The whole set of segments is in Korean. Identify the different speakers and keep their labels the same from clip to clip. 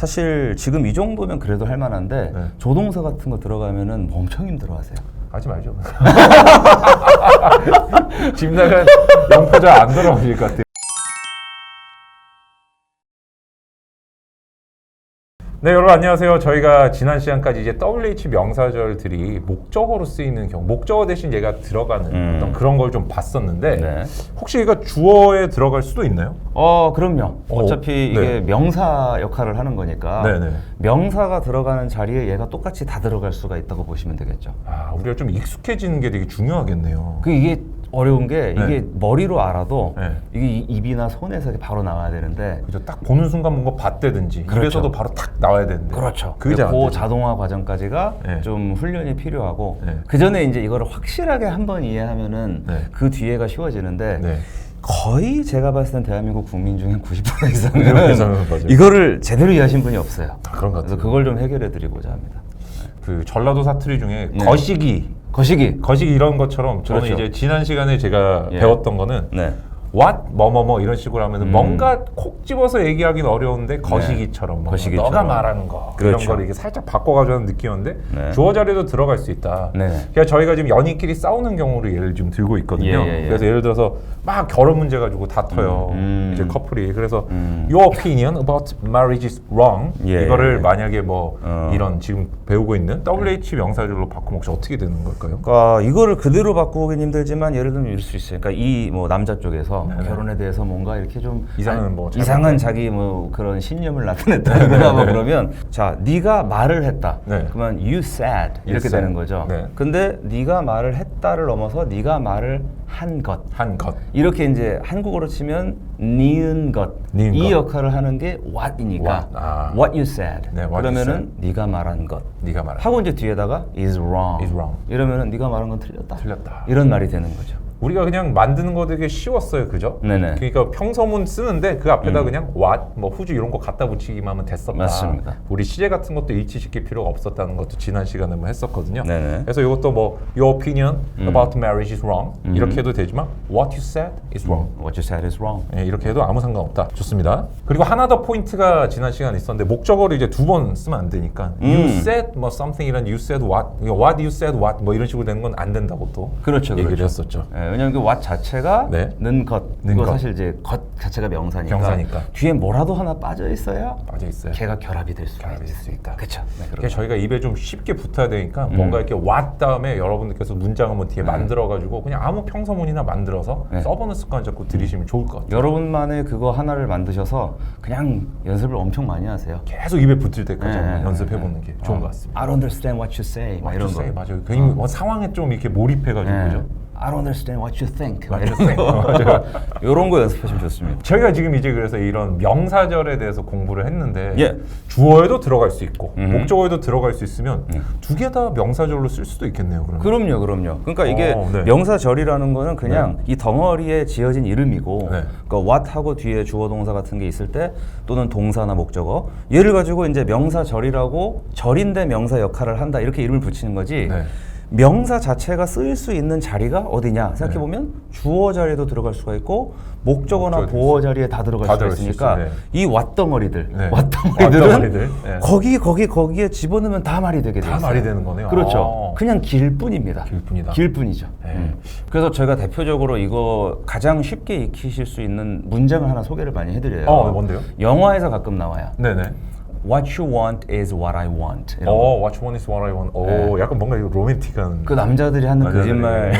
Speaker 1: 사실 지금 이 정도면 그래도 할 만한데
Speaker 2: 네.
Speaker 1: 조동사 같은 거 들어가면은 엄청 힘들어하세요.
Speaker 2: 하지 말죠. 집 나간 영포자 안 돌아오실 것 같아요. 네 여러분 안녕하세요. 저희가 지난 시간까지 이제 WH 명사절들이 목적어로 쓰이는 경우, 목적어 대신 얘가 들어가는
Speaker 1: 음.
Speaker 2: 어떤 그런 걸 좀 봤었는데
Speaker 1: 네.
Speaker 2: 혹시 얘가 주어에 들어갈 수도 있나요?
Speaker 1: 어, 그럼요.
Speaker 2: 어,
Speaker 1: 어차피
Speaker 2: 네.
Speaker 1: 이게 명사 역할을 하는 거니까
Speaker 2: 네네.
Speaker 1: 명사가 들어가는 자리에 얘가 똑같이 다 들어갈 수가 있다고 보시면 되겠죠.
Speaker 2: 아 우리가 좀 익숙해지는 게 되게 중요하겠네요.
Speaker 1: 그 이게 어려운 게
Speaker 2: 네.
Speaker 1: 이게 머리로 알아도
Speaker 2: 네.
Speaker 1: 이게 이- 입이나 손에서 바로 나와야 되는데
Speaker 2: 그죠? 딱 보는 순간 뭔가 봤대든지
Speaker 1: 그렇죠.
Speaker 2: 입에서도 바로 탁 나와야 되는데
Speaker 1: 그렇죠.
Speaker 2: 그게
Speaker 1: 그. 자동화 과정까지가
Speaker 2: 네.
Speaker 1: 좀 훈련이 필요하고
Speaker 2: 네.
Speaker 1: 그 전에 이제 이거를 확실하게 한 번 이해하면은
Speaker 2: 네.
Speaker 1: 그 뒤에가 쉬워지는데
Speaker 2: 네.
Speaker 1: 거의 제가 봤을 땐 대한민국 국민 중에 90% 이상은. 이거를 제대로 이해하신 분이 없어요.
Speaker 2: 아, 그런 것
Speaker 1: 그래서
Speaker 2: 같아요.
Speaker 1: 그걸 좀 해결해 드리고자 합니다.
Speaker 2: 그 전라도 사투리 중에
Speaker 1: 네.
Speaker 2: 거시기
Speaker 1: 거시기.
Speaker 2: 거시기 이런 것처럼 저는
Speaker 1: 그렇죠.
Speaker 2: 이제 지난 시간에 제가
Speaker 1: 예.
Speaker 2: 배웠던 거는
Speaker 1: 네.
Speaker 2: What 뭐뭐뭐 이런 식으로 하면은
Speaker 1: 음.
Speaker 2: 뭔가 콕 집어서 얘기하기는 어려운데 거시기처럼 뭐
Speaker 1: 거시기처럼.
Speaker 2: 너가 말하는 거
Speaker 1: 그렇죠.
Speaker 2: 이런 거를 이게 살짝 바꿔가지고 하는 느낌이었는데
Speaker 1: 네.
Speaker 2: 주어 자리도 들어갈 수 있다.
Speaker 1: 네.
Speaker 2: 그러니까 저희가 지금 연인끼리 싸우는 경우를 예를 좀 들고 있거든요.
Speaker 1: 예, 예, 예.
Speaker 2: 그래서 예를 들어서 막 결혼 문제 가지고 다퉈요.
Speaker 1: 음, 음.
Speaker 2: 이제 커플이 그래서
Speaker 1: 음.
Speaker 2: your opinion about marriage is wrong
Speaker 1: 예,
Speaker 2: 이거를
Speaker 1: 예.
Speaker 2: 만약에 뭐
Speaker 1: 어.
Speaker 2: 이런 지금 배우고 있는 WH 명사절로 바꾸면 혹시 어떻게 되는 걸까요?
Speaker 1: 그러니까 이거를 그대로 바꾸긴 힘들지만 예를 들면 이럴 수 있어요. 그러니까 이 뭐 남자 쪽에서
Speaker 2: 네네.
Speaker 1: 결혼에 대해서 뭔가 이렇게 좀
Speaker 2: 이상한
Speaker 1: 아,
Speaker 2: 뭐
Speaker 1: 이상한 자기 뭐 그런 신념을 나타냈다거나 뭐 그러면 자 네가 말을 했다.
Speaker 2: 네.
Speaker 1: 그러면 you said 이렇게
Speaker 2: said.
Speaker 1: 되는 거죠.
Speaker 2: 네.
Speaker 1: 근데 네가 말을 했다를 넘어서 네가 말을 한 것.
Speaker 2: 한 것.
Speaker 1: 이렇게 이제 한국어로 치면 니은 것.
Speaker 2: 니은
Speaker 1: 이
Speaker 2: 것.
Speaker 1: 역할을 하는 게 what이니까
Speaker 2: What. 아.
Speaker 1: what you said.
Speaker 2: 네, what you
Speaker 1: 그러면은 네가 말한 것.
Speaker 2: 네가 말한
Speaker 1: 하고 이제 뒤에다가 is wrong.
Speaker 2: is wrong.
Speaker 1: 이러면은 네가 말한 건 틀렸다.
Speaker 2: 틀렸다.
Speaker 1: 이런 말이 되는 거죠.
Speaker 2: 우리가 그냥 만드는 거 되게 쉬웠어요, 그죠?
Speaker 1: 네네. 음.
Speaker 2: 그러니까 평서문 쓰는데 그 앞에다 그냥 what, 뭐 후주 이런 거 갖다 붙이기만 하면 됐었다.
Speaker 1: 맞습니다.
Speaker 2: 우리 시제 같은 것도 일치시킬 필요가 없었다는 것도 지난 시간에 뭐 했었거든요.
Speaker 1: 네네.
Speaker 2: 그래서 이것도 뭐 your opinion about marriage is wrong
Speaker 1: 음.
Speaker 2: 이렇게 해도 되지만 what you said is wrong.
Speaker 1: What you said is wrong.
Speaker 2: 예, 이렇게 해도 아무 상관없다. 좋습니다. 그리고 하나 더 포인트가 지난 시간에 있었는데 목적어를 이제 두 번 쓰면 안 되니까 you
Speaker 1: 음.
Speaker 2: said 뭐 something 이런 you said what, what you said what 뭐 이런 식으로 되는 건 안 된다고 또
Speaker 1: 그렇죠,
Speaker 2: 얘기를
Speaker 1: 그렇죠.
Speaker 2: 했었죠.
Speaker 1: 예, 왜냐하면 그 what 자체가
Speaker 2: 네.
Speaker 1: 는 것.
Speaker 2: 는
Speaker 1: 이거
Speaker 2: 것.
Speaker 1: 사실 이제 것 자체가 명사니까.
Speaker 2: 명사니까.
Speaker 1: 뒤에 뭐라도 하나 빠져 있어야
Speaker 2: 빠져 있어요.
Speaker 1: 걔가 결합이 될 수가
Speaker 2: 결합이 될수 있다.
Speaker 1: 그렇죠. 네,
Speaker 2: 이게
Speaker 1: 그렇죠.
Speaker 2: 저희가 입에 좀 쉽게 붙어야 되니까
Speaker 1: 음.
Speaker 2: 뭔가 이렇게 what 다음에 여러분들께서 문장을 뭐 뒤에 만들어가지고 그냥 아무 평서문이나 만들어서
Speaker 1: 네.
Speaker 2: 써보는 습관 잡고 들이시면 좋을 것 같아요.
Speaker 1: 여러분만의 그거 하나를 만드셔서 그냥 연습을 엄청 많이 하세요.
Speaker 2: 계속 입에 붙을 때까지
Speaker 1: 네,
Speaker 2: 한번
Speaker 1: 네,
Speaker 2: 연습해보는 게 좋은
Speaker 1: 어,
Speaker 2: 것 같습니다.
Speaker 1: I don't understand what you say. 막 이런 거.
Speaker 2: 맞아요. 괜히 뭐 상황에 좀 이렇게 몰입해가지고
Speaker 1: 예.
Speaker 2: 그죠?
Speaker 1: I don't understand what you think. 막
Speaker 2: What
Speaker 1: 이런
Speaker 2: you
Speaker 1: 거. 이런 연습하시면 좋습니다.
Speaker 2: 저희가 지금 이제 그래서 이런 명사절에 대해서 공부를 했는데
Speaker 1: 예.
Speaker 2: 주어에도 들어갈 수 있고
Speaker 1: 음흠.
Speaker 2: 목적어에도 들어갈 수 있으면
Speaker 1: 음.
Speaker 2: 두개 다 명사절로 쓸 수도 있겠네요. 그러면.
Speaker 1: 그럼요, 그럼요. 그러니까 이게
Speaker 2: 어, 네.
Speaker 1: 명사절이라는 거는 그냥 이 덩어리에 지어진 이름이고,
Speaker 2: 네.
Speaker 1: 그러니까 what하고 뒤에 주어 동사 같은 게 있을 때 또는 동사나 목적어 얘를 가지고 이제 명사절이라고 절인데 명사 역할을 한다 이렇게 이름을 붙이는 거지.
Speaker 2: 네.
Speaker 1: 명사 자체가 쓰일 수 있는 자리가 어디냐 생각해 보면 주어 자리에도 들어갈 수가 있고 목적어나
Speaker 2: 네.
Speaker 1: 보어 자리에 다 들어갈
Speaker 2: 다
Speaker 1: 수가
Speaker 2: 들어갈 수
Speaker 1: 있으니까
Speaker 2: 있어요. 네.
Speaker 1: 이 왓덩어리들,
Speaker 2: 네.
Speaker 1: 왓덩어리들은
Speaker 2: 왓덩어리들. 네.
Speaker 1: 거기 거기 거기에 집어넣으면 다 말이 되게
Speaker 2: 돼다
Speaker 1: 있어요.
Speaker 2: 말이 되는 거네요.
Speaker 1: 그렇죠.
Speaker 2: 아.
Speaker 1: 그냥 길 뿐입니다.
Speaker 2: 길 뿐이다.
Speaker 1: 길 뿐이죠.
Speaker 2: 네.
Speaker 1: 음. 그래서 저희가 대표적으로 이거 가장 쉽게 익히실 수 있는 문장을 하나 소개를 많이 해드려요.
Speaker 2: 어, 뭔데요?
Speaker 1: 영화에서 가끔 나와요.
Speaker 2: 네네.
Speaker 1: What you want is what I want. 이런 거.
Speaker 2: 어, what you want is what I want. 오, 약간 뭔가 이거 로맨틱한.
Speaker 1: 그 남자들이 하는. 거짓말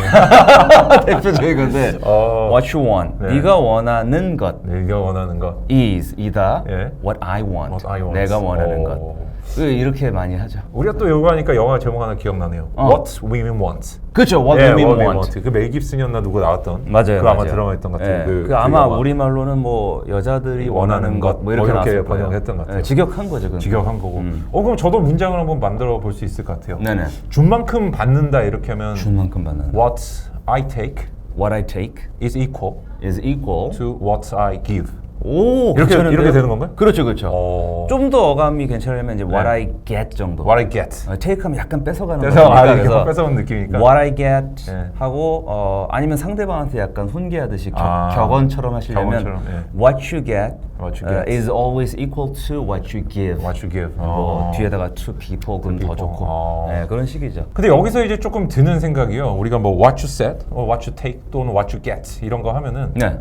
Speaker 1: 대표적인 건데
Speaker 2: 어.
Speaker 1: What you want,
Speaker 2: 네.
Speaker 1: 네가 원하는 것
Speaker 2: 내가 원하는 것.
Speaker 1: is 이다
Speaker 2: 예.
Speaker 1: What I want,
Speaker 2: What I want.
Speaker 1: 내가 원하는
Speaker 2: 어.
Speaker 1: 것 그 이렇게 많이 하죠.
Speaker 2: 우리가 또 이거 하니까 영화 제목 하나 기억나네요.
Speaker 1: 어.
Speaker 2: What Women Want.
Speaker 1: 그렇죠. What
Speaker 2: 예,
Speaker 1: women
Speaker 2: What
Speaker 1: want.
Speaker 2: 그멜 깁슨이었나 누구 나왔던.
Speaker 1: 맞아요.
Speaker 2: 그 아마
Speaker 1: 맞아요.
Speaker 2: 드라마였던 것 같아요.
Speaker 1: 예,
Speaker 2: 그,
Speaker 1: 그, 아마
Speaker 2: 영화.
Speaker 1: 우리 말로는 뭐 여자들이 원하는,
Speaker 2: 원하는
Speaker 1: 것
Speaker 2: 것,
Speaker 1: 뭐 이렇게
Speaker 2: 뭐 이렇게. 번역했던 것 같아요.
Speaker 1: 예, 직역한 거죠. 그건.
Speaker 2: 직역한 거고.
Speaker 1: 음.
Speaker 2: 어 그럼 저도 문장을 한번 만들어 볼 수 있을 것 같아요.
Speaker 1: 네네.
Speaker 2: 준 만큼 받는다 이렇게 하면
Speaker 1: 준 만큼 받는.
Speaker 2: What I take
Speaker 1: What I take
Speaker 2: is equal
Speaker 1: is equal
Speaker 2: to what I give.
Speaker 1: 오,
Speaker 2: 이렇게
Speaker 1: 괜찮은데요?
Speaker 2: 이렇게 되는 건가요?
Speaker 1: 그렇죠, 그렇죠.
Speaker 2: 어.
Speaker 1: 좀 더 어감이 괜찮으면 이제 what
Speaker 2: 네.
Speaker 1: I get 정도.
Speaker 2: What I get.
Speaker 1: 어, 테이크하면 약간 뺏어가는
Speaker 2: 그래서
Speaker 1: 거니까
Speaker 2: 아 이렇게 뺏어온 느낌이니까.
Speaker 1: What I get
Speaker 2: 네.
Speaker 1: 하고 어, 아니면 상대방한테 약간 훈계하듯이 격,
Speaker 2: 아,
Speaker 1: 격언처럼 하시려면
Speaker 2: 격언처럼, 예.
Speaker 1: What you get,
Speaker 2: What you
Speaker 1: uh,
Speaker 2: get.
Speaker 1: is always equal to what you give.
Speaker 2: What you give.
Speaker 1: 뭐
Speaker 2: 어.
Speaker 1: 뒤에다가 to people 그럼 더
Speaker 2: people.
Speaker 1: 좋고
Speaker 2: 어.
Speaker 1: 네, 그런 식이죠.
Speaker 2: 근데 여기서 이제 조금 드는 생각이요. 우리가 뭐 what you said, or what you take 또는 what you get 이런 거 하면은
Speaker 1: 네.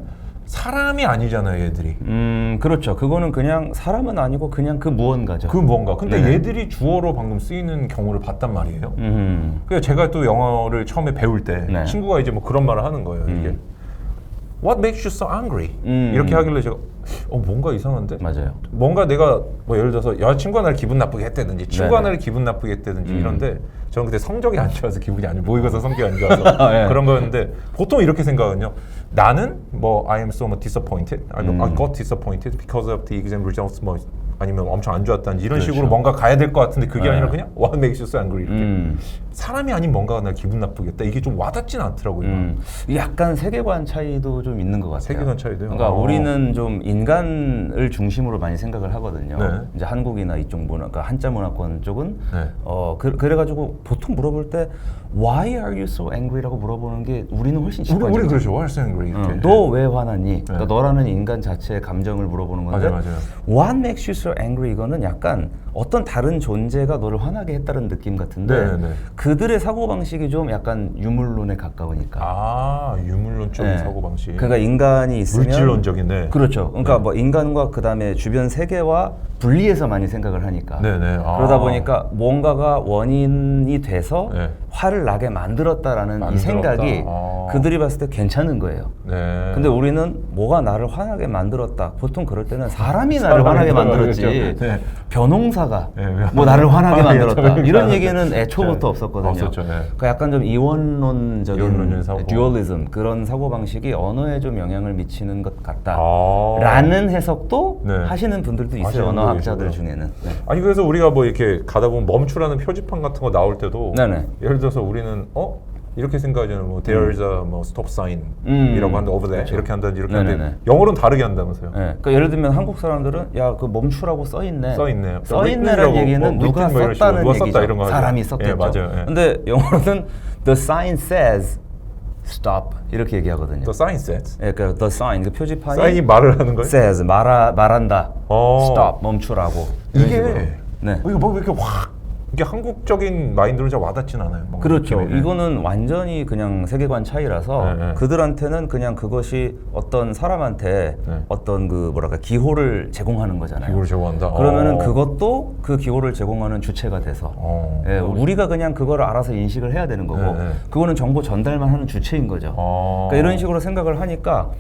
Speaker 2: 사람이 아니잖아요, 얘들이.
Speaker 1: 음 그렇죠. 그거는 그냥 사람은 아니고 그냥 그 무언가죠.
Speaker 2: 그 뭔가. 근데
Speaker 1: 네.
Speaker 2: 얘들이 주어로 방금 쓰이는 경우를 봤단 말이에요.
Speaker 1: 음.
Speaker 2: 그래서 제가 또 영어를 처음에 배울 때
Speaker 1: 네.
Speaker 2: 친구가 이제 뭐 그런 말을 하는 거예요. 이게 What makes you so angry?
Speaker 1: 음.
Speaker 2: 이렇게 하길래 제가 어 뭔가 이상한데?
Speaker 1: 맞아요.
Speaker 2: 뭔가 내가 뭐 예를 들어서 여자친구가 나를 기분 나쁘게 했다든지 친구가. 나를 기분 나쁘게 했다든지
Speaker 1: 음.
Speaker 2: 이런데 저는 그때 성적이 안 좋아서 기분이 안 좋아 모의고사 성격이 안 좋아서
Speaker 1: 예.
Speaker 2: 그런 거였는데 보통 이렇게 생각은요 나는 뭐 I am so disappointed I,
Speaker 1: 음.
Speaker 2: I got disappointed because of the exam results 뭐 아니면 엄청 안 좋았다든지 이런
Speaker 1: 그렇죠.
Speaker 2: 식으로 뭔가 가야 될 것 같은데 그게
Speaker 1: 네.
Speaker 2: 아니라 그냥 What makes you so angry 이렇게
Speaker 1: 음.
Speaker 2: 사람이 아닌 뭔가가 날 기분 나쁘게 했다 이게 좀 와닿진 않더라고요
Speaker 1: 음, 약간 세계관 차이도 좀 있는 것 같아요.
Speaker 2: 세계관 차이도요?
Speaker 1: 그러니까
Speaker 2: 어.
Speaker 1: 우리는 좀 인간을 중심으로 많이 생각을 하거든요.
Speaker 2: 네.
Speaker 1: 이제 한국이나 이쪽 문화, 그러니까 한자 문화권 쪽은
Speaker 2: 네.
Speaker 1: 어 그, 그래가지고 보통 물어볼 때 Why are you so angry라고 물어보는 게 우리는 훨씬
Speaker 2: 우리,
Speaker 1: 직관적이죠.
Speaker 2: 우리 그렇죠 What so angry 이렇게
Speaker 1: 너왜 화났니? 그러니까
Speaker 2: 네.
Speaker 1: 너라는 인간 자체의 감정을 물어보는 건데
Speaker 2: 맞아요, 맞아요.
Speaker 1: What makes you so angry 이거는 약간 어떤 다른 존재가 너를 화나게 했다는 느낌 같은데
Speaker 2: 네, 네.
Speaker 1: 그들의 사고 방식이 좀 약간 유물론에 가까우니까.
Speaker 2: 아 유물론적인
Speaker 1: 네.
Speaker 2: 사고 방식
Speaker 1: 그러니까 인간이 있으면
Speaker 2: 물질론적이네
Speaker 1: 그렇죠. 그러니까
Speaker 2: 네.
Speaker 1: 뭐 인간과 그 다음에 주변 세계와 분리해서 많이 생각을 하니까.
Speaker 2: 네네. 아.
Speaker 1: 그러다 보니까 뭔가가 원인이 돼서
Speaker 2: 네.
Speaker 1: 화를 나게 만들었다라는 이
Speaker 2: 만들었다.
Speaker 1: 생각이
Speaker 2: 아.
Speaker 1: 그들이 봤을 때 괜찮은 거예요.
Speaker 2: 네.
Speaker 1: 근데 우리는 뭐가 나를 화나게 만들었다. 보통 그럴 때는 사람이 나를
Speaker 2: 사람이
Speaker 1: 화나게. 만들었지.
Speaker 2: 네.
Speaker 1: 변홍사가
Speaker 2: 네,
Speaker 1: 뭐 나를 화나게
Speaker 2: 아,
Speaker 1: 만들었다.
Speaker 2: 예,
Speaker 1: 이런
Speaker 2: 네.
Speaker 1: 얘기는 애초부터
Speaker 2: 네.
Speaker 1: 없었거든요.
Speaker 2: 없었죠, 네.
Speaker 1: 그러니까 약간 좀 이원론적인
Speaker 2: 이원론적인 사고.
Speaker 1: 듀얼리즘 그런 사고 방식이 언어에 좀 영향을 미치는 것 같다.
Speaker 2: 아.
Speaker 1: 라는 해석도
Speaker 2: 네.
Speaker 1: 하시는 분들도 있어요. 언어학자들 중에는. 네.
Speaker 2: 아니 그래서 우리가 뭐 이렇게 가다 보면 멈추라는 표지판 같은 거 나올 때도
Speaker 1: 네네.
Speaker 2: 예를 들어서 우리는 어 이렇게 생각하잖아요. 뭐 there's a 뭐 stop sign
Speaker 1: 음.
Speaker 2: 이라고 한다 over there. 이렇게 한다든지 이렇게
Speaker 1: 네네네.
Speaker 2: 하는데 영어로는 다르게 한다면서요.
Speaker 1: 네. 그러니까 예를 들면 한국 사람들은 야 그 멈추라고 써 있네.
Speaker 2: 써 있네요.
Speaker 1: 써 있네라는
Speaker 2: witness라고,
Speaker 1: 얘기는
Speaker 2: 뭐,
Speaker 1: 누가
Speaker 2: 뭐 이런 식으로
Speaker 1: 썼다는
Speaker 2: 누가 썼다
Speaker 1: 얘기죠.
Speaker 2: 이런 거 하죠.
Speaker 1: 사람이
Speaker 2: 예,
Speaker 1: 썼겠죠.
Speaker 2: 맞아요. 예.
Speaker 1: 근데 영어로는 the sign says stop 이렇게 얘기하거든요.
Speaker 2: The sign says.
Speaker 1: 예, 그러니까 the sign 그 표지판이
Speaker 2: 사인이 말을 하는 거예요?
Speaker 1: says 말하 말한다.
Speaker 2: 어.
Speaker 1: stop 멈추라고. 이런
Speaker 2: 이게
Speaker 1: 식으로. 네.
Speaker 2: 어, 이거 뭐 이렇게 확 이게 한국적인 마인드로 잘 와닿진 않아요.
Speaker 1: 그렇죠.
Speaker 2: 느낌이.
Speaker 1: 이거는 완전히 그냥 세계관 차이라서
Speaker 2: 네, 네.
Speaker 1: 그들한테는 그냥 그것이 어떤 사람한테
Speaker 2: 네.
Speaker 1: 어떤 그 뭐랄까 기호를 제공하는 거잖아요.
Speaker 2: 기호를 제공한다.
Speaker 1: 그러면은
Speaker 2: 어.
Speaker 1: 그것도 그 기호를 제공하는 주체가 돼서
Speaker 2: 어.
Speaker 1: 예, 우리가 그냥 그거를 알아서 인식을 해야 되는 거고
Speaker 2: 네, 네.
Speaker 1: 그거는 정보 전달만 하는 주체인 거죠.
Speaker 2: 어.
Speaker 1: 그러니까 이런 식으로 생각을 하니까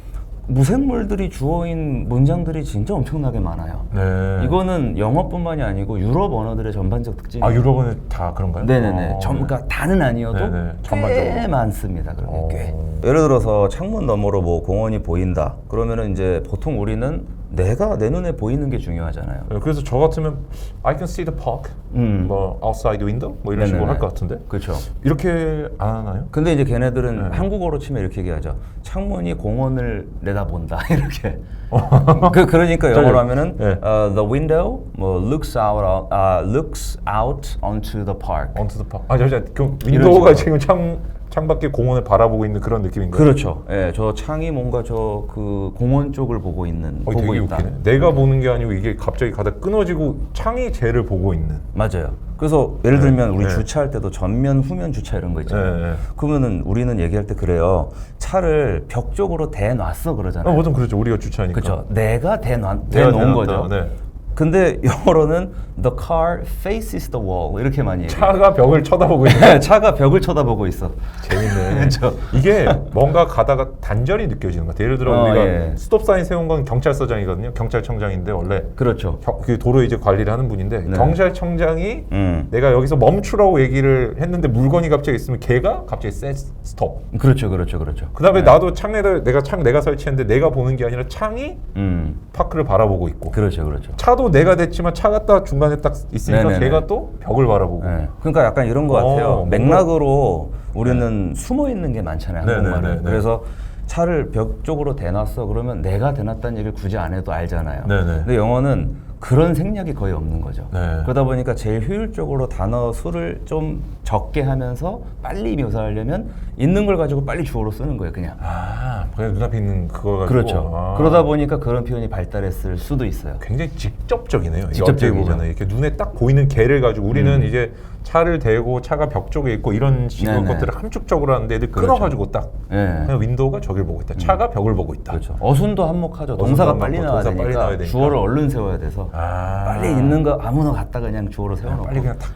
Speaker 1: 무생물들이 주어인 문장들이 진짜 엄청나게 많아요.
Speaker 2: 네.
Speaker 1: 이거는 영어뿐만이 아니고 유럽 언어들의 전반적 특징이에요.
Speaker 2: 아 유럽은 다 그런가요?
Speaker 1: 네네네.
Speaker 2: 어,
Speaker 1: 전, 그러니까 다는 아니어도
Speaker 2: 네네.
Speaker 1: 꽤
Speaker 2: 전반적으로.
Speaker 1: 많습니다. 그런 게
Speaker 2: 어.
Speaker 1: 꽤. 예를 들어서 창문 너머로 뭐 공원이 보인다. 그러면은 이제 보통 우리는 내가 내 눈에 보이는 게 중요하잖아요.
Speaker 2: 네, 그래서 저 같으면 I can see the park,
Speaker 1: 음.
Speaker 2: 뭐 outside window, 뭐 이런 식으로
Speaker 1: 네네네.
Speaker 2: 할것 같은데
Speaker 1: 그렇죠.
Speaker 2: 이렇게 안 하나요?
Speaker 1: 근데 이제 걔네들은
Speaker 2: 네.
Speaker 1: 한국어로 치면 이렇게 얘기하죠. 창문이 공원을 내다본다 이렇게. 그 그러니까 영어로 하면은
Speaker 2: 네.
Speaker 1: 어, the window 뭐 looks out 아, looks out onto the park.
Speaker 2: onto the park. 아 잠시만, 그 윈도우가
Speaker 1: 식으로.
Speaker 2: 지금 창 창밖에 공원을 바라보고 있는 그런 느낌인가요?
Speaker 1: 그렇죠. 예, 저 창이 뭔가 저 그 공원 쪽을 보고 있는
Speaker 2: 어,
Speaker 1: 보고
Speaker 2: 되게
Speaker 1: 있다.
Speaker 2: 웃기네. 내가 보는 게 아니고 이게 갑자기 가다 끊어지고 창이 쟤를 보고 있는.
Speaker 1: 맞아요. 그래서 예를
Speaker 2: 네,
Speaker 1: 들면 우리
Speaker 2: 네.
Speaker 1: 주차할 때도 전면, 후면 주차 이런 거 있잖아요.
Speaker 2: 네, 네.
Speaker 1: 그러면은 우리는 얘기할 때 그래요. 차를 벽 쪽으로 대놨어
Speaker 2: 아,
Speaker 1: 그러잖아요.
Speaker 2: 보통 그렇죠. 우리가 주차하니까.
Speaker 1: 그렇죠. 내가 대놔,
Speaker 2: 내가
Speaker 1: 대놓은
Speaker 2: 대놨다.
Speaker 1: 거죠.
Speaker 2: 네.
Speaker 1: 근데 영어로는 the car faces the wall 이렇게 많이 얘기해요.
Speaker 2: 차가 벽을 쳐다보고 있는.
Speaker 1: 차가 벽을 쳐다보고 있어.
Speaker 2: 재밌네.
Speaker 1: 그렇죠.
Speaker 2: 이게 뭔가 가다가 단절이 느껴지는 것 같아요. 예를 들어
Speaker 1: 어,
Speaker 2: 우리가
Speaker 1: 예.
Speaker 2: 스톱 사인 세운 건 경찰서장이거든요. 경찰청장인데 원래
Speaker 1: 그렇죠.
Speaker 2: 겨- 그 도로 이제 관리를 하는 분인데
Speaker 1: 네.
Speaker 2: 경찰청장이
Speaker 1: 음.
Speaker 2: 내가 여기서 멈추라고 얘기를 했는데 물건이 갑자기 있으면 걔가 갑자기 세 스톱.
Speaker 1: 그렇죠, 그렇죠, 그렇죠.
Speaker 2: 그다음에 나도 창에를 내가 창 내가 설치했는데 내가 보는 게 아니라 창이
Speaker 1: 음,
Speaker 2: 파크를 바라보고 있고
Speaker 1: 그렇죠, 그렇죠.
Speaker 2: 차도 내가 됐지만 차가 딱 중간에 딱 있으니까
Speaker 1: 네네네.
Speaker 2: 걔가 또 벽을 바라보고
Speaker 1: 네. 그러니까 약간 이런 것
Speaker 2: 어,
Speaker 1: 같아요.
Speaker 2: 뭔가-
Speaker 1: 맥락으로 우리는 숨어 있는 게 많잖아요.
Speaker 2: 네네네네.
Speaker 1: 한국말은. 그래서 차를 벽 쪽으로 대놨어 그러면 내가 대놨다는 얘기를 굳이 안 해도 알잖아요.
Speaker 2: 네네.
Speaker 1: 근데 영어는 그런 생략이 거의 없는 거죠.
Speaker 2: 네.
Speaker 1: 그러다 보니까 제일 효율적으로 단어 수를 좀 적게 하면서 빨리 묘사하려면 있는 걸 가지고 빨리 주어로 쓰는 거예요, 그냥.
Speaker 2: 아, 그냥 눈앞에 있는 그걸 가지고.
Speaker 1: 그렇죠.
Speaker 2: 아.
Speaker 1: 그러다 보니까 그런 표현이 발달했을 수도 있어요.
Speaker 2: 굉장히 직접적이네요. 보면은 이렇게 눈에 딱 보이는 개를 가지고 우리는 이제 차를 대고 차가 벽 쪽에 있고 이런 식의
Speaker 1: 네네.
Speaker 2: 것들을 함축적으로 하는데 애들
Speaker 1: 그렇죠.
Speaker 2: 끊어가지고 딱
Speaker 1: 예.
Speaker 2: 그냥 윈도우가 저길 보고 있다. 차가 벽을 보고 있다.
Speaker 1: 그렇죠. 어순도 한몫하죠. 동사가 빨리 나와야
Speaker 2: 동사 빨리
Speaker 1: 되니까
Speaker 2: 나와야 되니까.
Speaker 1: 주어를 얼른 세워야 돼서
Speaker 2: 아.
Speaker 1: 빨리 있는 거 아무나 갖다 그냥 주어로 세워놓고.
Speaker 2: 빨리 그냥 탁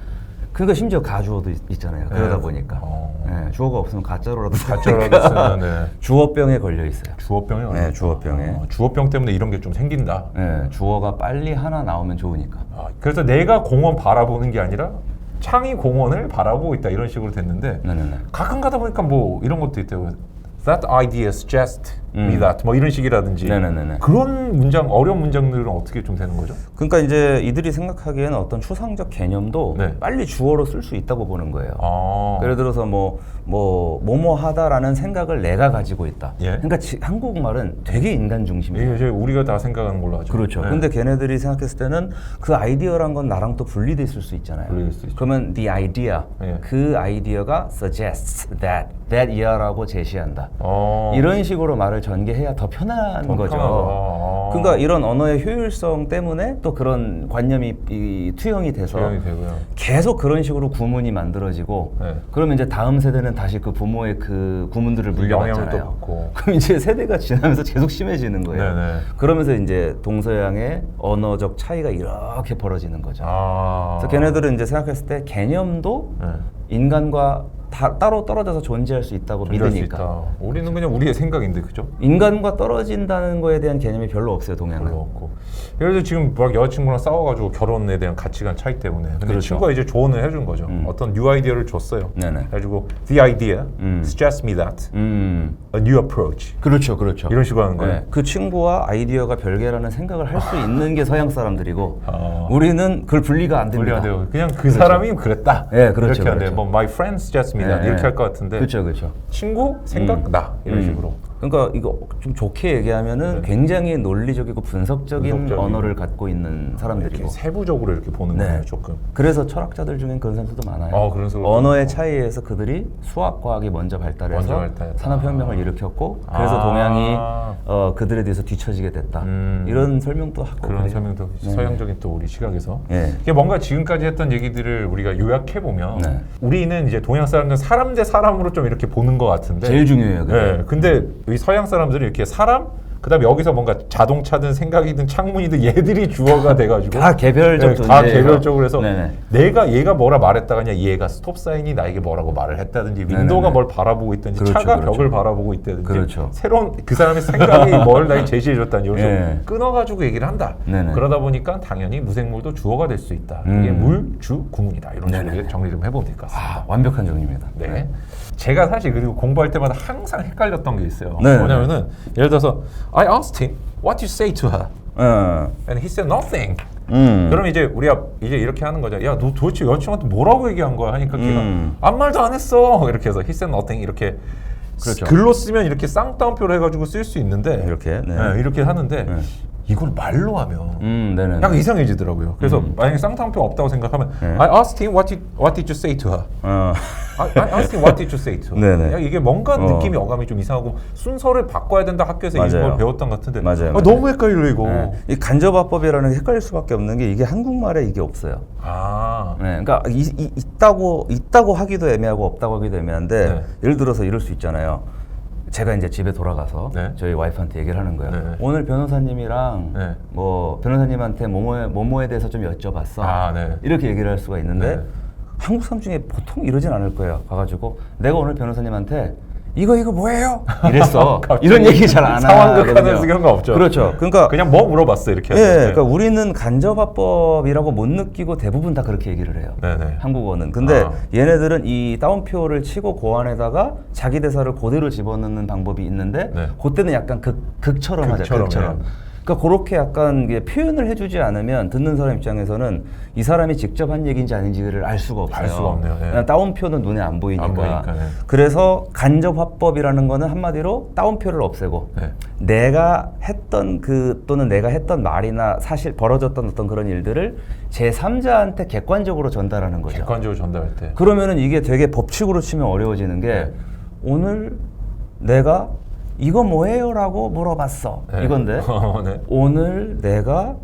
Speaker 1: 그러니까 심지어 가주어도 있, 잖아요 그러다
Speaker 2: 네.
Speaker 1: 보니까
Speaker 2: 어.
Speaker 1: 예, 주어가 없으면 가짜로라도
Speaker 2: 가짜라도 쓰는 네.
Speaker 1: 주어병에 걸려 있어요.
Speaker 2: 주어병이
Speaker 1: 네, 주어병에.
Speaker 2: 어, 주어병 때문에 이런 게 좀 생긴다.
Speaker 1: 예, 주어가 빨리 하나 나오면 좋으니까.
Speaker 2: 아, 그래서 내가 공원 바라보는 게 아니라 창이 공원을 바라보고 있다 이런 식으로 됐는데
Speaker 1: 네네네.
Speaker 2: 가끔 가다 보니까 뭐 이런 것도 있대요. That idea suggests me
Speaker 1: 음.
Speaker 2: 뭐 이런 식이라든지
Speaker 1: 네네네네.
Speaker 2: 그런 문장 어려운 문장들은 어떻게 좀 되는 거죠?
Speaker 1: 그러니까 이제 이들이 생각하기에는 어떤 추상적 개념도
Speaker 2: 네.
Speaker 1: 빨리 주어로 쓸 수 있다고 보는 거예요.
Speaker 2: 아,
Speaker 1: 예를 들어서 뭐, 뭐, 뭐뭐 하다라는 생각을 내가 가지고 있다.
Speaker 2: 예.
Speaker 1: 그러니까 지- 한국말은 되게 인간 중심이에요.
Speaker 2: 이제 우리가 다 생각하는 걸로 하죠.
Speaker 1: 그렇죠.
Speaker 2: 네.
Speaker 1: 근데 걔네들이 생각했을 때는 그 아이디어란 건 나랑 또 분리돼 있을 수 있잖아요.
Speaker 2: 수.
Speaker 1: 그러면 the idea,
Speaker 2: 예.
Speaker 1: 그 아이디어가 suggests that, that 이하라고 제시한다.
Speaker 2: 어,
Speaker 1: 이런 식으로 말을 전개해야 더 편한
Speaker 2: 더
Speaker 1: 거죠.
Speaker 2: 편하다. 아.
Speaker 1: 그러니까 이런 언어의 효율성 때문에 또 그런 관념이 이, 투영이 돼서
Speaker 2: 조용히 되고요.
Speaker 1: 계속 그런 식으로 구문이 만들어지고
Speaker 2: 네.
Speaker 1: 그러면 이제 다음 세대는 다시 그 부모의 그 구문들을
Speaker 2: 영향을
Speaker 1: 물려받잖아요. 그럼 이제 세대가 지나면서 계속 심해지는 거예요.
Speaker 2: 네네.
Speaker 1: 그러면서 이제 동서양의 언어적 차이가 이렇게 벌어지는 거죠.
Speaker 2: 아,
Speaker 1: 그래서 걔네들은 이제 생각했을 때 개념도
Speaker 2: 네.
Speaker 1: 인간과 다- 따로 떨어져서 존재할 수 있다고
Speaker 2: 존재할 수
Speaker 1: 믿으니까
Speaker 2: 있다. 우리는 그냥 우리의 생각인데 그죠?
Speaker 1: 인간과 떨어진다는 거에 대한 개념이 별로 없어요 동양은.
Speaker 2: 별로 없고. 예를 들어 지금 막 여자친구랑 싸워가지고 결혼에 대한 가치관 차이 때문에 근데
Speaker 1: 그렇죠.
Speaker 2: 친구가 이제 조언을 해준 거죠.
Speaker 1: 음.
Speaker 2: 어떤 뉴 아이디어를 줬어요.
Speaker 1: 네네.
Speaker 2: 그래가지고 the idea
Speaker 1: 음.
Speaker 2: suggests me that
Speaker 1: 음,
Speaker 2: new approach
Speaker 1: 그렇죠, 그렇죠.
Speaker 2: 이런 식으로 하는 거예요.
Speaker 1: 네, 그 친구와 아이디어가 별개라는 생각을 할 수 있는 게 서양 사람들이고
Speaker 2: 아.
Speaker 1: 우리는 그걸 분리가 안 됩니다.
Speaker 2: 분리가 돼요. 그냥 그 사람이 그랬다.
Speaker 1: 네, 그렇죠,
Speaker 2: 이렇게 하는데
Speaker 1: 그렇죠.
Speaker 2: 뭐 my friend suggests me
Speaker 1: 네,
Speaker 2: 이렇게
Speaker 1: 네.
Speaker 2: 할것 같은데
Speaker 1: 그렇죠, 그렇죠.
Speaker 2: 친구 생각 나 이런
Speaker 1: 음.
Speaker 2: 식으로.
Speaker 1: 그러니까 이거 좀 좋게 얘기하면은 굉장히 논리적이고 분석적인,
Speaker 2: 네. 분석적인.
Speaker 1: 언어를 갖고 있는
Speaker 2: 이렇게
Speaker 1: 사람들이고.
Speaker 2: 세부적으로 이렇게 보는
Speaker 1: 네.
Speaker 2: 거예요, 조금.
Speaker 1: 그래서 철학자들 중엔 그런 사람들도 많아요.
Speaker 2: 어, 그런
Speaker 1: 언어의 차이에서 그들이 수학 과학이 먼저 발달해서
Speaker 2: 먼저 발달했다.
Speaker 1: 산업혁명을 일으켰고 그래서
Speaker 2: 아.
Speaker 1: 동양이 어, 그들에 대해서 뒤처지게 됐다.
Speaker 2: 음.
Speaker 1: 이런 설명도 하고
Speaker 2: 그런
Speaker 1: 그래요.
Speaker 2: 설명도
Speaker 1: 네.
Speaker 2: 서양적인 또 우리 시각에서
Speaker 1: 네.
Speaker 2: 이게 뭔가 지금까지 했던 얘기들을 우리가 요약해 보면
Speaker 1: 네.
Speaker 2: 우리는 이제 동양 사람들은 사람 대 사람으로 좀 이렇게 보는 것 같은데
Speaker 1: 제일 중요해요. 그게.
Speaker 2: 네. 근데 이 서양 사람들은 이렇게 사람 그다음에 여기서 뭔가 자동차든 생각이든 창문이든 얘들이 주어가 돼가지고
Speaker 1: 다 개별적
Speaker 2: 네, 다. 개별적으로 해서
Speaker 1: 네네.
Speaker 2: 내가 얘가 뭐라 말했다가 그냥 얘가 스톱 사인이 나에게 뭐라고 말을 했다든지 윈도우가. 뭘 바라보고 있든지
Speaker 1: 그렇죠,
Speaker 2: 차가
Speaker 1: 그렇죠.
Speaker 2: 벽을 바라보고 있다든지
Speaker 1: 그렇죠.
Speaker 2: 새로운 그 사람의 생각이 뭘 나에게 제시해줬다는 이런
Speaker 1: 예.
Speaker 2: 끊어가지고 얘기를 한다.
Speaker 1: 네네.
Speaker 2: 그러다 보니까 당연히 무생물도 주어가 될 수 있다. 이게
Speaker 1: 음.
Speaker 2: 물, 주, 구문이다. 이런 식으로
Speaker 1: 네네.
Speaker 2: 정리 좀 해보면 될 것 같습니다.
Speaker 1: 아, 완벽한 정리입니다.
Speaker 2: 네. 제가 사실 그리고 공부할 때마다 항상 헷갈렸던 게 있어요.
Speaker 1: 네.
Speaker 2: 뭐냐면은 예를 들어서 I asked him what you say to her
Speaker 1: 어,
Speaker 2: and he said nothing.
Speaker 1: 음.
Speaker 2: 그럼 이제 우리가 이제 이렇게 하는 거죠. 야, 너 도대체 여자친구한테 뭐라고 얘기한 거야? 하니까 걔가
Speaker 1: 음.
Speaker 2: 아무 말도 안 했어. 이렇게 해서 he said nothing 이렇게
Speaker 1: 그렇죠.
Speaker 2: 글로 쓰면 이렇게 쌍따옴표로 해가지고 쓸 수 있는데
Speaker 1: 이렇게, 네.
Speaker 2: 네, 이렇게 하는데
Speaker 1: 네.
Speaker 2: 이걸 말로 하면
Speaker 1: 음, 네네.
Speaker 2: 약간 이상해지더라고요. 그래서 만약에 쌍따옴표 없다고 생각하면
Speaker 1: 네.
Speaker 2: I asked him what did, what did you say to her?
Speaker 1: 어,
Speaker 2: I, I asked him what did you say to her?
Speaker 1: 네네.
Speaker 2: 야, 이게 뭔가
Speaker 1: 어.
Speaker 2: 느낌이 어감이 좀 이상하고 순서를 바꿔야 된다 학교에서
Speaker 1: 맞아요.
Speaker 2: 이걸 배웠던 것 같은데
Speaker 1: 맞아요,
Speaker 2: 아,
Speaker 1: 맞아요.
Speaker 2: 너무 헷갈려 이거.
Speaker 1: 네. 이 간접화법이라는 게 헷갈릴 수밖에 없는 게 이게 한국말에 이게 없어요.
Speaker 2: 아,
Speaker 1: 네, 그러니까 이, 이, 있다고 있다고 하기도 애매하고 없다고 하기도 애매한데
Speaker 2: 네.
Speaker 1: 예를 들어서 이럴 수 있잖아요. 제가 이제 집에 돌아가서
Speaker 2: 네.
Speaker 1: 저희 와이프한테 얘기를 하는 거예요.
Speaker 2: 네.
Speaker 1: 오늘 변호사님이랑
Speaker 2: 네.
Speaker 1: 뭐 변호사님한테 뭐뭐에, 뭐뭐에 대해서 좀 여쭤봤어.
Speaker 2: 아, 네.
Speaker 1: 이렇게 얘기를 할 수가 있는데
Speaker 2: 네.
Speaker 1: 한국 사람 중에 보통 이러진 않을 거예요. 가가지고 내가 오늘 변호사님한테 이거 이거 뭐예요? 이랬어. 이런 얘기 잘안
Speaker 2: 상황극하는
Speaker 1: 하거든요.
Speaker 2: 그런 거 없죠.
Speaker 1: 그렇죠. 그러니까
Speaker 2: 그냥 뭐 물어봤어 이렇게.
Speaker 1: 예,
Speaker 2: 해서. 네.
Speaker 1: 그러니까 우리는 간접화법이라고 못 느끼고 대부분 다 그렇게 얘기를 해요.
Speaker 2: 네네.
Speaker 1: 한국어는. 근데
Speaker 2: 아.
Speaker 1: 얘네들은 이 다운표를 치고 그 안에다가 자기 대사를 그대로 집어넣는 방법이 있는데
Speaker 2: 네.
Speaker 1: 그때는 약간 극, 극처럼 하죠.
Speaker 2: 극처럼,
Speaker 1: 극처럼.
Speaker 2: 네.
Speaker 1: 그러니까 그렇게 약간 표현을 해주지 않으면 듣는 사람 입장에서는 이 사람이 직접 한 얘기인지 아닌지를 알 수가 없어요.
Speaker 2: 알 수가 없네요. 네.
Speaker 1: 그냥 따옴표는 눈에 안 보이니까.
Speaker 2: 안 보이니까, 네.
Speaker 1: 그래서 간접 화법이라는 거는 한마디로 따옴표를 없애고
Speaker 2: 네.
Speaker 1: 내가 했던 그 또는 내가 했던 말이나 사실 벌어졌던 어떤 그런 일들을 제 3자한테 객관적으로 전달하는 거죠.
Speaker 2: 객관적으로 전달할 때.
Speaker 1: 그러면은 이게 되게 법칙으로 치면 어려워지는 게
Speaker 2: 네.
Speaker 1: 오늘 내가 이거 뭐예요 라고 물어봤어
Speaker 2: 네.
Speaker 1: 이건데
Speaker 2: 어, 네.
Speaker 1: 오늘 내가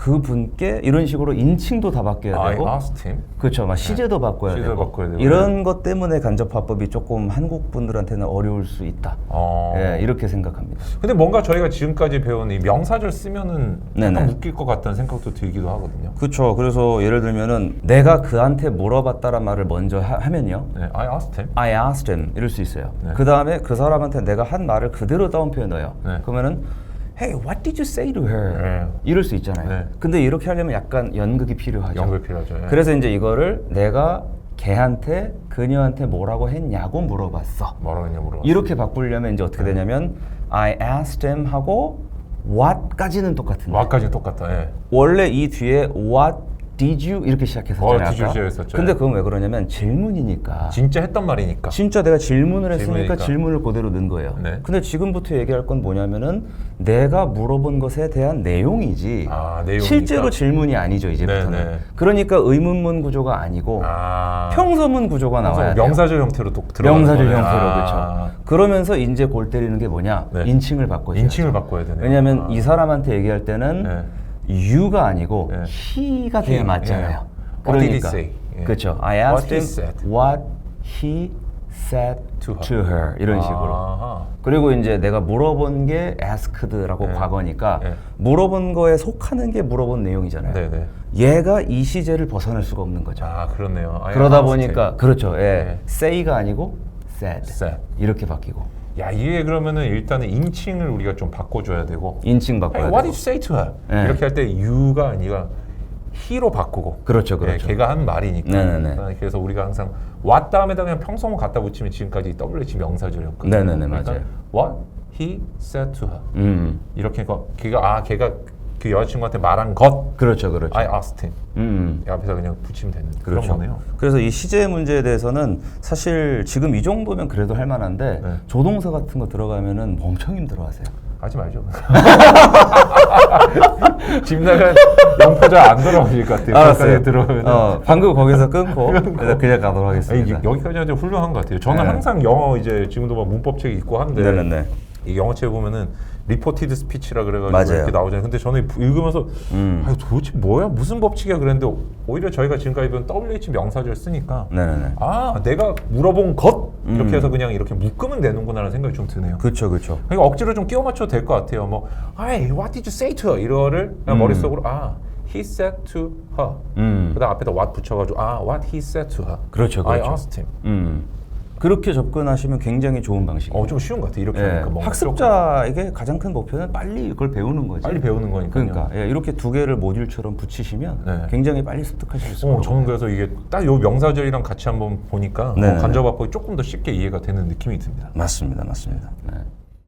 Speaker 1: 그 분께 이런 식으로 인칭도 다 바뀌어야
Speaker 2: I
Speaker 1: 되고
Speaker 2: asked him.
Speaker 1: 그렇죠 막 시제도 바꿔야
Speaker 2: 시제도
Speaker 1: 되고
Speaker 2: 바꿔야 되고.
Speaker 1: 이런 것 때문에 간접 화법이 조금 한국 분들한테는 어려울 수 있다
Speaker 2: 어.
Speaker 1: 예, 이렇게 생각합니다
Speaker 2: 근데 뭔가 저희가 지금까지 배운 이 명사절 쓰면은 약간
Speaker 1: 네네.
Speaker 2: 웃길 것 같다는 생각도 들기도 하거든요.
Speaker 1: 그렇죠 그래서 예를 들면은 내가 그한테 물어봤다란 말을 먼저 하, 하면요
Speaker 2: 네, I asked him.
Speaker 1: I asked him 이럴 수 있어요.
Speaker 2: 네.
Speaker 1: 그 다음에 그 사람한테 내가 한 말을 그대로 다운표에 넣어요.
Speaker 2: 네.
Speaker 1: 그러면은 Hey, what did you say to her?
Speaker 2: 네.
Speaker 1: 이럴 수 있잖아요.
Speaker 2: 네.
Speaker 1: 근데 이렇게 하려면 약간 연극이 필요하죠.
Speaker 2: 연결 필요하죠. 예.
Speaker 1: 그래서 이제 이거를 내가 걔한테 그녀한테 뭐라고 했냐고 물어봤어.
Speaker 2: 뭐라고 했냐 물어.
Speaker 1: 이렇게 바꾸려면 이제 어떻게 되냐면 I asked him 하고 what까지는 똑같은데
Speaker 2: 와까지 똑같다. 예.
Speaker 1: 원래 이 뒤에 what did you 이렇게 시작했었잖아요.
Speaker 2: 어, did you. 시작했었죠.
Speaker 1: 근데 그건 왜 그러냐면 질문이니까.
Speaker 2: 진짜 했던 말이니까.
Speaker 1: 진짜 내가 질문을 했으니까
Speaker 2: 질문이니까.
Speaker 1: 질문을 그대로 넣은 거예요.
Speaker 2: 네.
Speaker 1: 근데 지금부터 얘기할 건 뭐냐면은 내가 물어본 것에 대한 내용이지
Speaker 2: 아, 내용이니까.
Speaker 1: 실제로 질문이 아니죠 이제부터는.
Speaker 2: 네, 네.
Speaker 1: 그러니까 의문문 구조가 아니고
Speaker 2: 아.
Speaker 1: 평서문 구조가 나와야 돼요.
Speaker 2: 명사절 형태로 또 들어가는
Speaker 1: 명사절. 형태로
Speaker 2: 아.
Speaker 1: 그렇죠. 그러면서 이제 골 때리는 게 뭐냐?
Speaker 2: 네.
Speaker 1: 인칭을 바꿔줘.
Speaker 2: 인칭을 바꿔야 되네요.
Speaker 1: 왜냐하면
Speaker 2: 아.
Speaker 1: 이 사람한테 얘기할 때는
Speaker 2: 네.
Speaker 1: You가 아니고
Speaker 2: 네.
Speaker 1: he가
Speaker 2: He,
Speaker 1: 맞잖아요.
Speaker 2: 예. What did he
Speaker 1: 그러니까
Speaker 2: say? 예.
Speaker 1: 그렇죠. I asked him what he said
Speaker 2: To
Speaker 1: to
Speaker 2: her.
Speaker 1: her, 이런 식으로.
Speaker 2: 아하.
Speaker 1: 그리고 이제 내가 물어본 게 asked라고
Speaker 2: 네.
Speaker 1: 과거니까
Speaker 2: 네.
Speaker 1: 물어본 거에 속하는 게 물어본 내용이잖아요.
Speaker 2: 네네.
Speaker 1: 얘가 이 시제를 벗어날 수가 없는 거죠.
Speaker 2: 아 그렇네요.
Speaker 1: 그러다 보니까. 그렇죠. 예.
Speaker 2: 네.
Speaker 1: say가 아니고 said.
Speaker 2: said.
Speaker 1: 이렇게 바뀌고
Speaker 2: 야 이게 그러면은 일단은 인칭을 우리가 좀 바꿔줘야 되고.
Speaker 1: 인칭 바꿔야
Speaker 2: Hey, what did you say to her?
Speaker 1: 네.
Speaker 2: 이렇게 할 때 you가 아니라 he로 바꾸고.
Speaker 1: 그렇죠,
Speaker 2: 예,
Speaker 1: 그렇죠.
Speaker 2: 걔가 한 말이니까.
Speaker 1: 네네네.
Speaker 2: 그래서 우리가 항상 what 다음에다 그냥 평소문 갖다 붙이면 지금까지 WH 명사절이었거든요.
Speaker 1: 네네네,
Speaker 2: 그러니까
Speaker 1: 맞아요.
Speaker 2: What he said to her.
Speaker 1: 음.
Speaker 2: 이렇게 거- 걔가 아 걔가 그 여자친구한테 말한 것.
Speaker 1: 그렇죠, 그렇죠.
Speaker 2: I asked him.
Speaker 1: 음.
Speaker 2: 이 앞에서 그냥 붙이면 되는
Speaker 1: 그렇죠.
Speaker 2: 그런 거네요.
Speaker 1: 그래서 이 시제 문제에 대해서는 사실 지금 이 정도면 그래도 할 만한데
Speaker 2: 네.
Speaker 1: 조동사 같은 거 들어가면은 엄청 힘들어하세요.
Speaker 2: 하지 말죠. 집 나간 영포자 안 돌아오실 것 같아요. 거기까지 들어오면.
Speaker 1: 어, 방금 거기서 끊고 그냥 그냥 가도록 하겠습니다.
Speaker 2: 여기까지는 좀 훌륭한 것 같아요. 저는
Speaker 1: 네.
Speaker 2: 항상 영어 이제 지금도 막 문법 책 읽고 한데
Speaker 1: 네네네.
Speaker 2: 이 영어책 보면은 리포티드 스피치라 그래가지고
Speaker 1: 맞아요.
Speaker 2: 이렇게 나오잖아요. 근데 저는 읽으면서
Speaker 1: 음.
Speaker 2: 아 도대체 뭐야 무슨 법칙이야 그랬는데 오히려 저희가 지금까지 배운 WH 명사절 쓰니까
Speaker 1: 네네네.
Speaker 2: 아 내가 물어본 것 이렇게
Speaker 1: 음.
Speaker 2: 해서 그냥 이렇게 묶으면 되는구나라는 생각이 좀 드네요.
Speaker 1: 그렇죠, 그렇죠.
Speaker 2: 그러니까 억지로 좀 끼워 맞춰도 될 것 같아요. 뭐, 아이, what did you say to her? 이거를 그냥
Speaker 1: 음.
Speaker 2: 머릿속으로 아, he said to her.
Speaker 1: 음.
Speaker 2: 그다음 앞에다 what 붙여가지고 아, what he said to her.
Speaker 1: 그렇죠,
Speaker 2: I
Speaker 1: 그렇죠.
Speaker 2: asked him.
Speaker 1: 음. 그렇게 접근하시면 굉장히 좋은 방식이에요.
Speaker 2: 어, 좀 쉬운 것 같아. 이렇게
Speaker 1: 예,
Speaker 2: 하니까 뭔가
Speaker 1: 학습자에게 가장 큰 목표는 빨리 그걸 배우는 거지.
Speaker 2: 빨리 배우는 거니까요.
Speaker 1: 그러니까 예, 이렇게 두 개를 모듈처럼 붙이시면
Speaker 2: 네.
Speaker 1: 굉장히 빨리 습득하실 수
Speaker 2: 어,
Speaker 1: 있어요.
Speaker 2: 저는 그래서 이게 딱 요 명사절이랑 같이 한번 보니까
Speaker 1: 네.
Speaker 2: 어, 간접화법이 조금 더 쉽게 이해가 되는 느낌이 듭니다.
Speaker 1: 맞습니다, 맞습니다. 네.